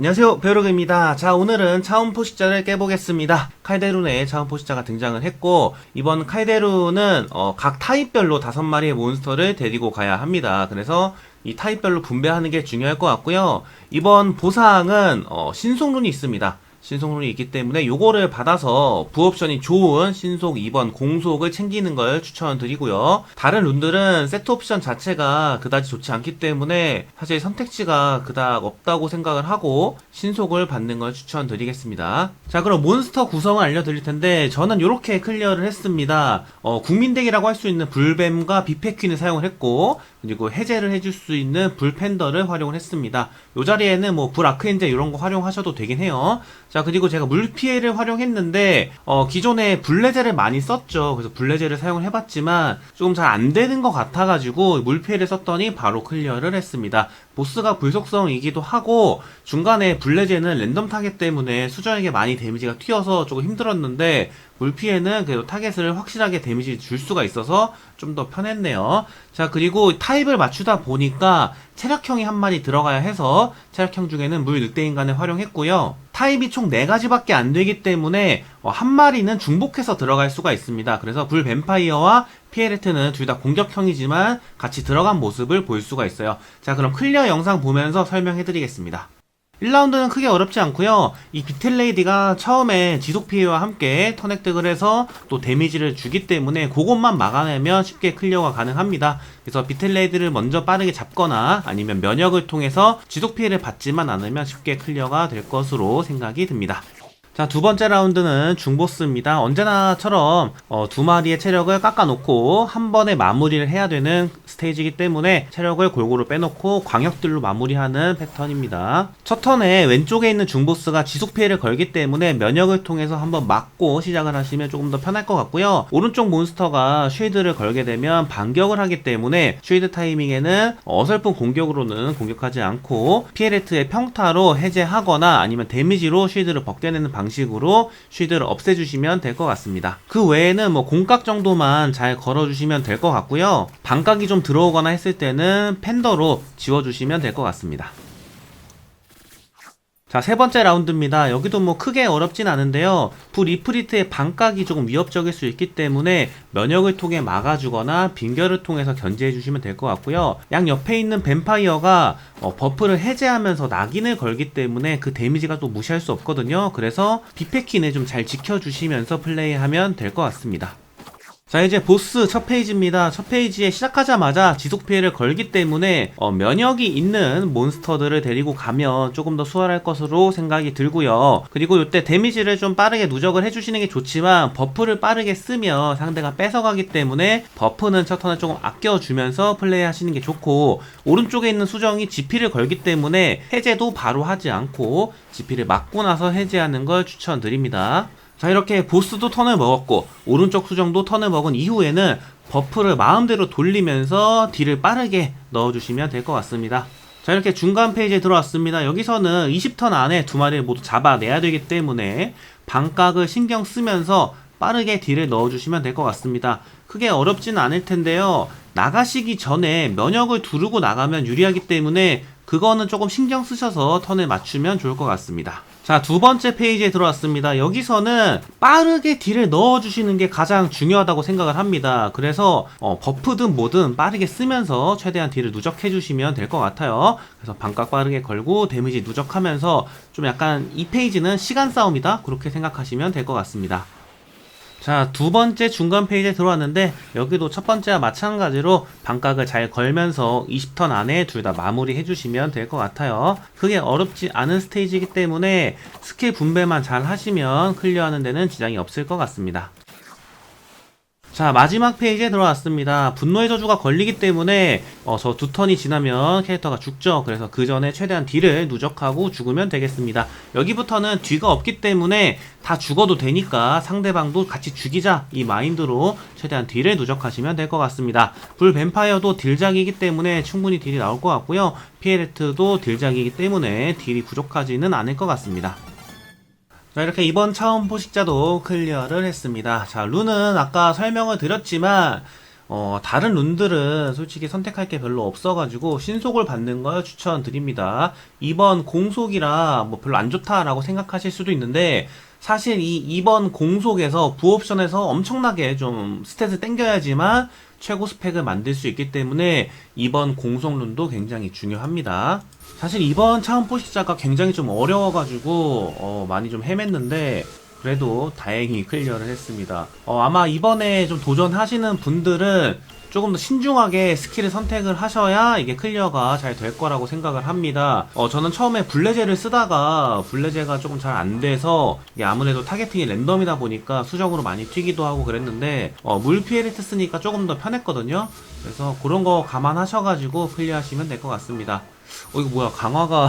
안녕하세요. 배우로그입니다. 자 오늘은 차원 포식자를 깨보겠습니다. 칼데룬의 차원 포식자가 등장을 했고 이번 칼데룬은 어, 각 타입별로 다섯 마리의 몬스터를 데리고 가야 합니다. 그래서 이 타입별로 분배하는 게 중요할 것 같고요. 이번 보상은 어, 신속룬이 있습니다 신속룬이 있기 때문에 요거를 받아서 부옵션이 좋은 신속 2번 공속을 챙기는 걸 추천드리고요. 다른 룬들은 세트 옵션 자체가 그다지 좋지 않기 때문에 사실 선택지가 그닥 없다고 생각을 하고 신속을 받는 걸 추천드리겠습니다. 자 그럼 몬스터 구성을 알려드릴 텐데 저는 이렇게 클리어를 했습니다. 어, 국민덱이라고 할 수 있는 불뱀과 비페퀸을 사용을 했고 그리고 해제를 해줄 수 있는 불팬더를 활용을 했습니다. 이 자리에는 뭐 불아크엔제 이런 거 활용하셔도 되긴 해요. 자 그리고 제가 물피해를 활용했는데 어, 기존에 블레제를 많이 썼죠. 그래서 블레제를 사용을 해봤지만 조금 잘 안 되는 것 같아가지고 물피해를 썼더니 바로 클리어를 했습니다. 보스가 불속성이기도 하고 중간에 블레제는 랜덤 타겟 때문에 수정에게 많이 데미지가 튀어서 조금 힘들었는데 물피해는 그래도 타겟을 확실하게 데미지 줄 수가 있어서 좀 더 편했네요. 자, 그리고 타입을 맞추다 보니까 체력형이 한 마리 들어가야 해서 체력형 중에는 물 늑대인간을 활용했고요. 타입이 총 4가지밖에 안 되기 때문에 어, 한 마리는 중복해서 들어갈 수가 있습니다. 그래서 불 뱀파이어와 피에레트는 둘 다 공격형이지만 같이 들어간 모습을 볼 수가 있어요. 자, 그럼 클리어 영상 보면서 설명해 드리겠습니다. 1라운드는 크게 어렵지 않고요. 이 비텔레이디가 처음에 지속 피해와 함께 터넥득을 해서 또 데미지를 주기 때문에 그것만 막아내면 쉽게 클리어가 가능합니다. 그래서 비텔레이드를 먼저 빠르게 잡거나 아니면 면역을 통해서 지속 피해를 받지만 않으면 쉽게 클리어가 될 것으로 생각이 듭니다. 자, 두 번째 라운드는 중보스입니다. 언제나처럼 어, 두 마리의 체력을 깎아놓고 한 번에 마무리를 해야 되는 스테이지이기 때문에 체력을 골고루 빼놓고 광역들로 마무리하는 패턴입니다. 첫 턴에 왼쪽에 있는 중보스가 지속 피해를 걸기 때문에 면역을 통해서 한번 막고 시작을 하시면 조금 더 편할 것 같고요. 오른쪽 몬스터가 쉐이드를 걸게 되면 반격을 하기 때문에 쉐이드 타이밍에는 어설픈 공격으로는 공격하지 않고 피에레트의 평타로 해제하거나 아니면 데미지로 쉐이드를 벗겨내는 방식 방식으로 쉴드를 없애주시면 될 것 같습니다. 그 외에는 뭐 공각 정도만 잘 걸어주시면 될 것 같고요. 반각이 좀 들어오거나 했을 때는 팬더로 지워주시면 될 것 같습니다. 자, 세 번째 라운드입니다. 여기도 뭐 크게 어렵진 않은데요. 불이프리트의 반각이 조금 위협적일 수 있기 때문에 면역을 통해 막아주거나 빙결을 통해서 견제해주시면 될 것 같고요. 양 옆에 있는 뱀파이어가 어, 버프를 해제하면서 낙인을 걸기 때문에 그 데미지가 또 무시할 수 없거든요. 그래서 비패킨을 좀잘 지켜주시면서 플레이하면 될 것 같습니다. 자 이제 보스 첫 페이지입니다. 첫 페이지에 시작하자마자 지속 피해를 걸기 때문에 어, 면역이 있는 몬스터들을 데리고 가면 조금 더 수월할 것으로 생각이 들고요. 그리고 이때 데미지를 좀 빠르게 누적을 해주시는 게 좋지만 버프를 빠르게 쓰면 상대가 뺏어가기 때문에 버프는 첫 턴에 조금 아껴주면서 플레이하시는 게 좋고 오른쪽에 있는 수정이 지피를 걸기 때문에 해제도 바로 하지 않고 지피를 맞고 나서 해제하는 걸 추천드립니다. 자 이렇게 보스도 턴을 먹었고 오른쪽 수정도 턴을 먹은 이후에는 버프를 마음대로 돌리면서 딜을 빠르게 넣어주시면 될 것 같습니다. 자 이렇게 중간 페이지에 들어왔습니다. 여기서는 20턴 안에 두 마리를 모두 잡아내야 되기 때문에 반각을 신경 쓰면서 빠르게 딜을 넣어주시면 될 것 같습니다. 크게 어렵지는 않을 텐데요. 나가시기 전에 면역을 두르고 나가면 유리하기 때문에 그거는 조금 신경 쓰셔서 턴을 맞추면 좋을 것 같습니다. 자, 두 번째 페이지에 들어왔습니다. 여기서는 빠르게 딜을 넣어주시는 게 가장 중요하다고 생각을 합니다. 그래서 어, 버프든 뭐든 빠르게 쓰면서 최대한 딜을 누적해주시면 될 것 같아요. 그래서 반각 빠르게 걸고 데미지 누적하면서 좀 약간 이 페이지는 시간 싸움이다. 그렇게 생각하시면 될 것 같습니다. 자, 두 번째 중간 페이지에 들어왔는데 여기도 첫 번째와 마찬가지로 반각을 잘 걸면서 20턴 안에 둘 다 마무리 해 주시면 될 것 같아요. 그게 어렵지 않은 스테이지이기 때문에 스킬 분배만 잘 하시면 클리어하는 데는 지장이 없을 것 같습니다. 자 마지막 페이지에 들어왔습니다. 분노의 저주가 걸리기 때문에 어, 저 두 턴이 지나면 캐릭터가 죽죠. 그래서 그 전에 최대한 딜을 누적하고 죽으면 되겠습니다. 여기부터는 뒤가 없기 때문에 다 죽어도 되니까 상대방도 같이 죽이자. 이 마인드로 최대한 딜을 누적하시면 될 것 같습니다. 불 뱀파이어도 딜작이기 때문에 충분히 딜이 나올 것 같고요. 피에레트도 딜작이기 때문에 딜이 부족하지는 않을 것 같습니다 자, 이렇게 이번 차원 포식자도 클리어를 했습니다. 자, 룬은 아까 설명을 드렸지만, 어, 다른 룬들은 솔직히 선택할 게 별로 없어가지고 신속을 받는 걸 추천드립니다. 이번 공속이라 뭐 별로 안 좋다라고 생각하실 수도 있는데 사실 이 2번 공속에서 부옵션에서 엄청나게 좀 스탯을 땡겨야지만 최고 스펙을 만들 수 있기 때문에 이번 공속룬도 굉장히 중요합니다. 사실 이번 차원 포식자가 굉장히 좀 어려워가지고 어, 많이 좀 헤맸는데 그래도 다행히 클리어를 했습니다. 어, 아마 이번에 좀 도전하시는 분들은 조금 더 신중하게 스킬을 선택을 하셔야 이게 클리어가 잘 될 거라고 생각을 합니다. 어, 저는 처음에 블레제를 쓰다가 블레제가 조금 잘 안 돼서 이게 아무래도 타겟팅이 랜덤이다 보니까 수적으로 많이 튀기도 하고 그랬는데 어, 물피에리트 쓰니까 조금 더 편했거든요. 그래서 그런 거 감안하셔가지고 클리어하시면 될 것 같습니다. 어, 이거 뭐야 강화가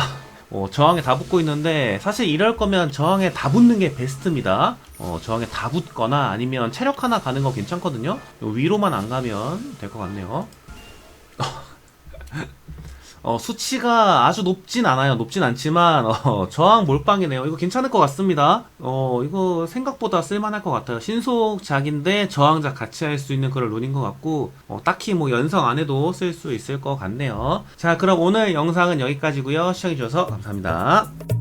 어, 저항에 다 붙고 있는데 사실 이럴 거면 저항에 다 붙는 게 베스트입니다. 어, 저항에 다 붙거나 아니면 체력 하나 가는 거 괜찮거든요. 요 위로만 안 가면 될 것 같네요. 어, 수치가 아주 높진 않아요. 높진 않지만 어, 저항 몰빵이네요. 이거 괜찮을 것 같습니다. 어, 이거 생각보다 쓸만할 것 같아요. 신속작인데 저항작 같이 할 수 있는 그런 룬인 것 같고 어, 딱히 뭐 연성 안 해도 쓸 수 있을 것 같네요. 자, 그럼 오늘 영상은 여기까지고요. 시청해주셔서 감사합니다.